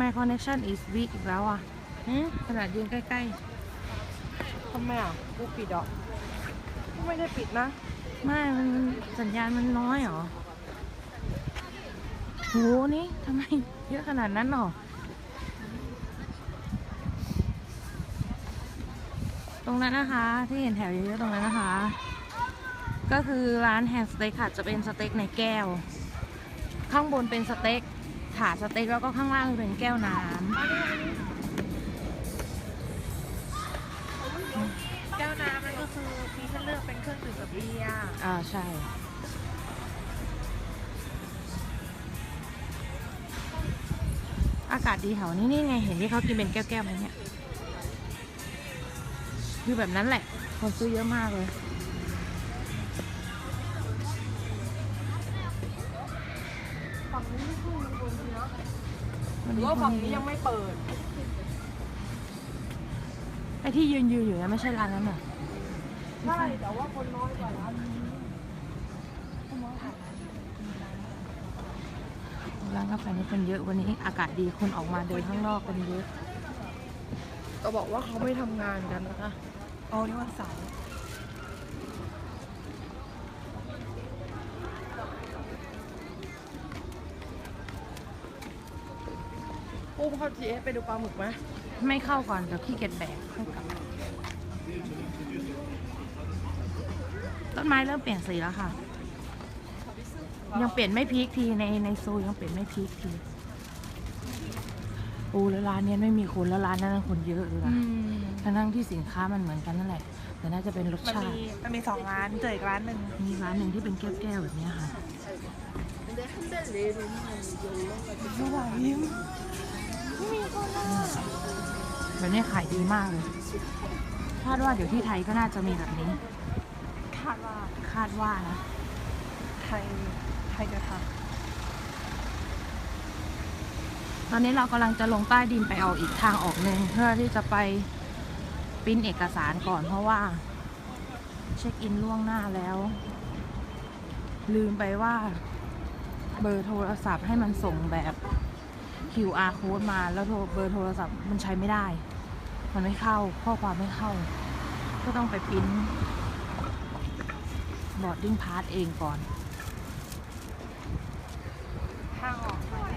ทำไม connection is weak อีกแล้วอะหืมขนาดยืนใกล้ทำไมอะกูปิดอะกูไม่ได้ปิดนะๆไม่มันมันสัญญาณมันน้อยเหรอโหนี่ทำไมเยอะขนาดนั้นหรอ ตรงนั้นนะคะ ที่เห็นแถวเยอะๆตรงนั้นนะคะ ก็คือร้านแฮมสเต็กค่ะ จะเป็นสเต็กในแก้ว ข้างบนเป็นสเต็ก ถาดสเต็กแล้วก็ข้างล่างเป็นแก้วน้ำแก้วน้ำนั่นก็คือมีให้เลือกเป็นเครื่องดื่มกับเบียร์อ่าใช่อากาศดีแถวนี้นี่ไงเห็นที่เขากินเป็นแก้วๆไหมเนี่ยคือแบบนั้นแหละ คนซื้อเยอะมากเลย หรือนี้ว่าคฝั่งนนี้เยยัอะงไม่เปิด ไอที่ยืนยืนอยู่นะไม่ใช่ร้านนั้นเหรอใช่ แต่ว่าคนน้อยกว่าร้านนี้ร้านกาแฟนี่คนเยอะวันนี้อากาศดีคนออกมาเดินข้างนอกกันเยอะ ก็บอกว่าเขาไม่ทำงานกันนะคะอ๋อนี่วันเสาร์ ปุ้มเข้า GS ไปดูปลาหมึกไหมไม่เข้าก่อนเดี๋ยวขี้เกียจแบกให้กลับต้นไม้เริ่มเปลี่ยนสีแล้วค่ะ ยังเปลี่ยนไม่พีคทีในในโซนยังเปลี่ยนไม่พีคทีโอ้แล้วร้านเนี้ยไม่มีคนแล้วร้านนั้นคนเยอะเลยนะทั้งทั้งๆที่สินค้ามันเหมือนกันนั่นแหละ แต่น่าจะเป็นรสมันชามีติ มันมีสองร้านเจออีกร้านหนึ่งมีร้านหนึ่งที่เป็นแก้วๆแบบเนี้ยค่ะ ไม่ไหวยิ้มแบบนี้ขายดีมากเลย คาดว่าเดี๋ยวที่ไทยก็น่าจะมีแบบนี้ คาดว่าคาดว่านะ ไทยไทยจะทตอนนี้เรากำลังจะลงใต้ดินไปเอาอีกทางออกหนึ่งเพื่อที่จะไปปริ้นเอกสารก่อนเพราะว่า เช็คอินล่วงหน้าแล้ว ลืมไปว่า เบอร์โทรศัพท์ให้มันส่งแบบ QR code มาแล้วโทรเบอร์โทรศัพท์มันใช้ไม่ได้ มันไม่เข้าข้อความไม่เข้า ก็ต้องไปปริ้นบอร์ดดิ้งพาสเองก่อน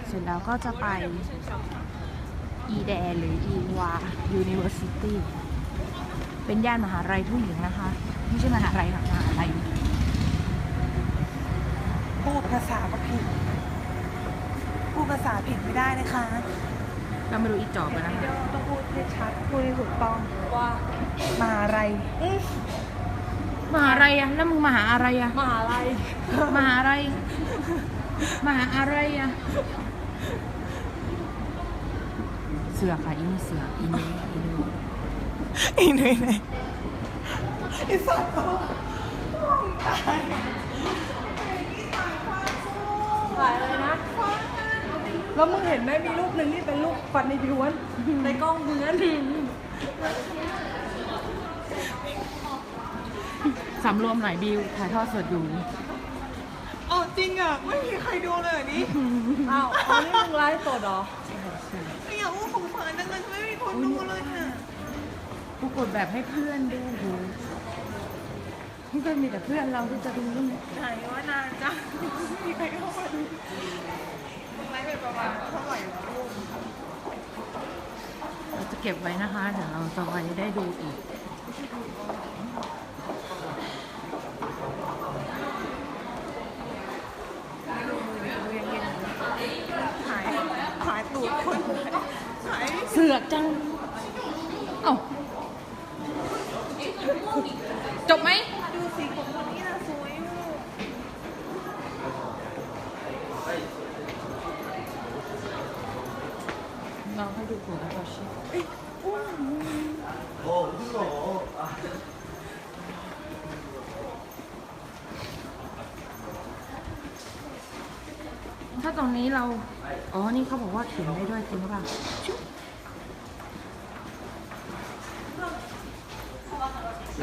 เสร็จแล้วก็จะไป อีแดหรืออีวา University เป็นย่านมหาลัยผู้หญิงนะคะ ไม่ใช่มหาลัยหรอกมหาลัย ภาษาก็ผิดพูดภาษาผิดไม่ได้นะคะเรามาดูอีจอบกันนะเดี๋ยคะวต้องพูดให้ชัดพูดให้ถูกต้องว่ามาอะไรมหาลัยอะแล้วมึงมาหาอะไรอะมาอะไรมหาอะไรมหาอะไรอะเสือค่ะอีนี่เสืออีนี่อีนี่อีหน่อยไหนไอ้สัตว์ ถ่ายอะไรนะ แล้วมึงเห็นไหมมีรูปหนึ่งที่เป็นรูปฟันในพิวน ในกล้องเหมือนสำรวมหน่อยบิวถ่ายทอดสดอยู่อ๋อจริงอะ ไม่มีใครดูเลยอันนี้อ้าวอันนี้มึงไลฟ์สดเหรอไอ้อย่างว่าของฝันจังเลยไม่มีคนดูเลยเนี่ยกูกดแบบให้เพื่อนดูโหมั นก็มีแต่เพื่อนเราที่จะดูนี่ไหนว่านานจังไม่มีใครเข้ามาดูมึงไลฟ์ไปประมาณเท่าไหร่วะลูกเราจะเก็บไว้นะคะเดี๋ยวเราจะไว้ได้ดูอีกหายหายตูดคนหายเสือกจัง เอ้า จบไหม ดูสีผมคนนี้นะสวยน่น้องให้ดูผมก่อนชิโอ้ไม่หรอถ้าตรงนี้เรา อ๋อ นี่เขาบอกว่าเขียนได้ด้วยจริงหรือเปล่า เ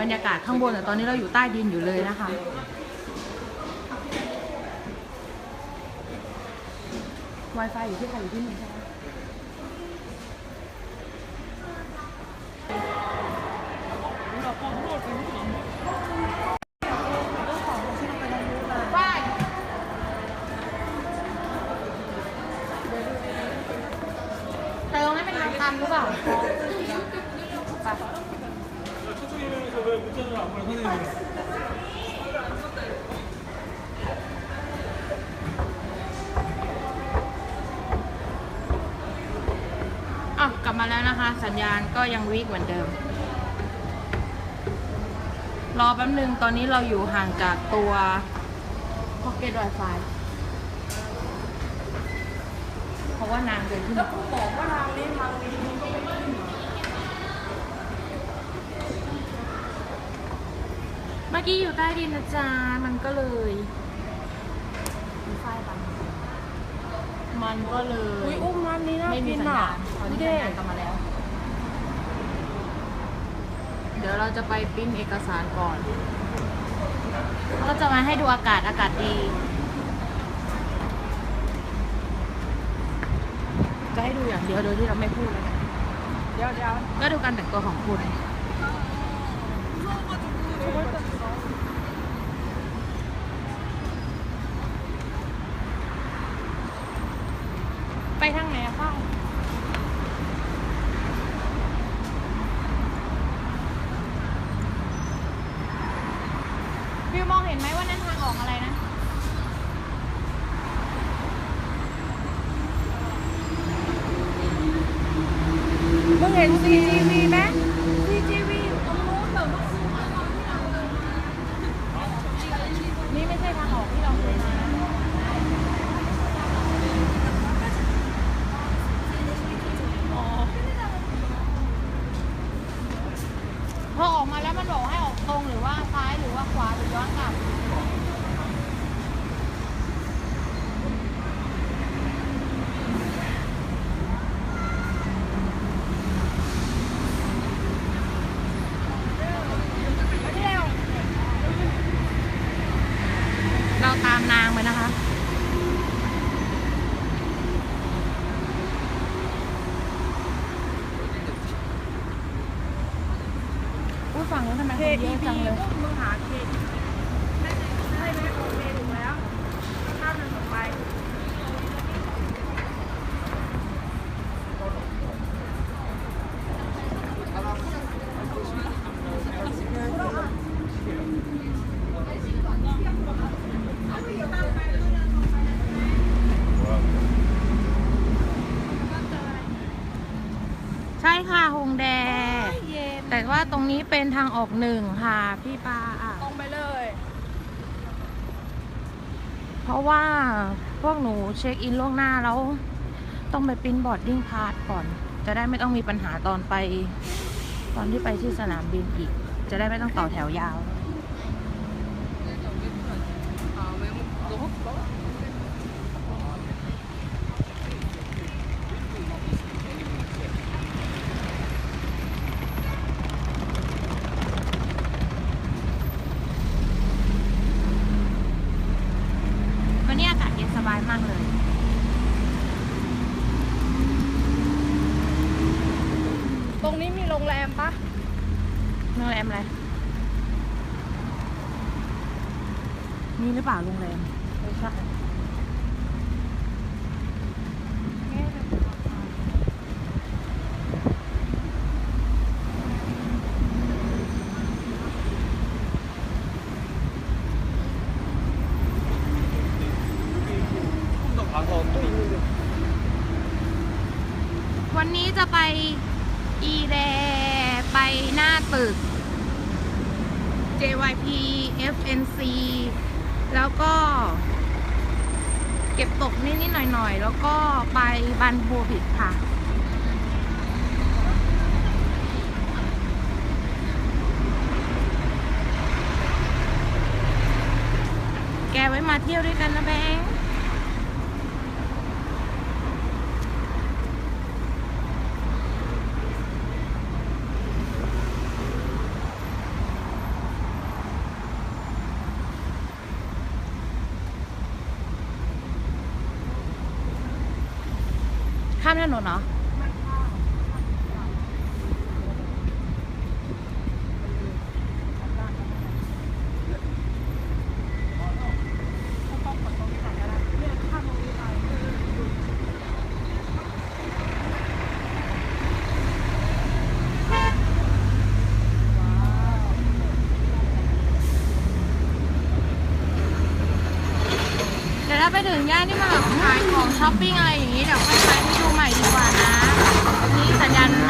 บรรยากาศข้างบนแต่ตอนนี้เราอยู่ใต้ดินอยู่เลยนะคะ Wi-Fi อยู่ที่ใครอยู่ที่นี่ใช่ไหมแต่ตรงนั้นเป็นทางตันหรือเปล่า ไปอะกลับมาแล้วนะคะ สัญญาณก็ยังวีกเหมือนเดิม รอแป๊บนึงตอนนี้เราอยู่ห่างจากตัว Pocket Wi-Fi เพราะว่านางเดินขึ้นแล้วคุณบอกว่าทางนี้ทางนี้ เมื่อกี้อยู่ใต้ดินนะจ๊ะ มันก็เลยมีไฟบังมันก็เลยอุ้ยอุ้มร้านนี้น่าไม่มีกินสัญอะญาณตอนดูนี้ดิสัญญาณกลับมาแล้ว เดี๋ยวเราจะไปปริ้นเอกสารก่อน ก็จะมาให้ดูอากาศอากาศดี จะให้ดูอย่างเดียวโดยที่เราไม่พูดเลยนะเดี๋ยวเดี๋ยวก็ดูการแต่งตัวของคุณ ไปทางไหนอะป้าวิวมองเห็นไหมว่านั่นทางออกอะไรนะ มึงเห็น CGV ไหม CGV อยู่ตรงนู้นแบบว่า นี่ไม่ใช่ทางออกที่เราเคยมาพอออก มาแล้วมันบอกให้ออกตรงหรือว่าซ้ายหรือว่าขวาหรือย้อนกลับเราตามนางไปนะคะ อุ้ย ฝั่งนู้นทำไมคนเยอะจังเลยมึงหา K ได้ไหมโอเคถูกแล้วข้ามถนนไป ใช่ค่ะฮงแด เย็น แต่ว่าตรงนี้เป็นทางออกหนึ่งค่ะ พี่ปาอะตรงไปเลย เพราะว่าพวกหนูเช็คอินล่วงหน้าแล้ว ต้องไปปริ้นบอร์ดดิ้งพาสก่อน จะได้ไม่ต้องมีปัญหาตอนไป ตอนที่ไปที่สนามบินอีก จะได้ไม่ต้องต่อแถวยาว วันนี้อากาศเย็นสบายมากเลย ตรงนี้มีโรงแรมปะ โรงแรมอะไร นี่หรือเปล่าโรงแรมไม่ใช่วันนี้จะไปอีแรไป หน้าตึก JYP FNC แล้วก็เก็บตกนิดๆหน่อยๆ แล้วก็ไปบันโบบิดค่ะ แกไว้มาเที่ยวด้วยกันนะแบงค์ ข้ามถนนเหรอเดี๋ยวถ้าไปถึงย่านที่มาแบบขายของช้อปปิ้งอะไรอย่างนี้เดี๋ยวค่อยไป กัน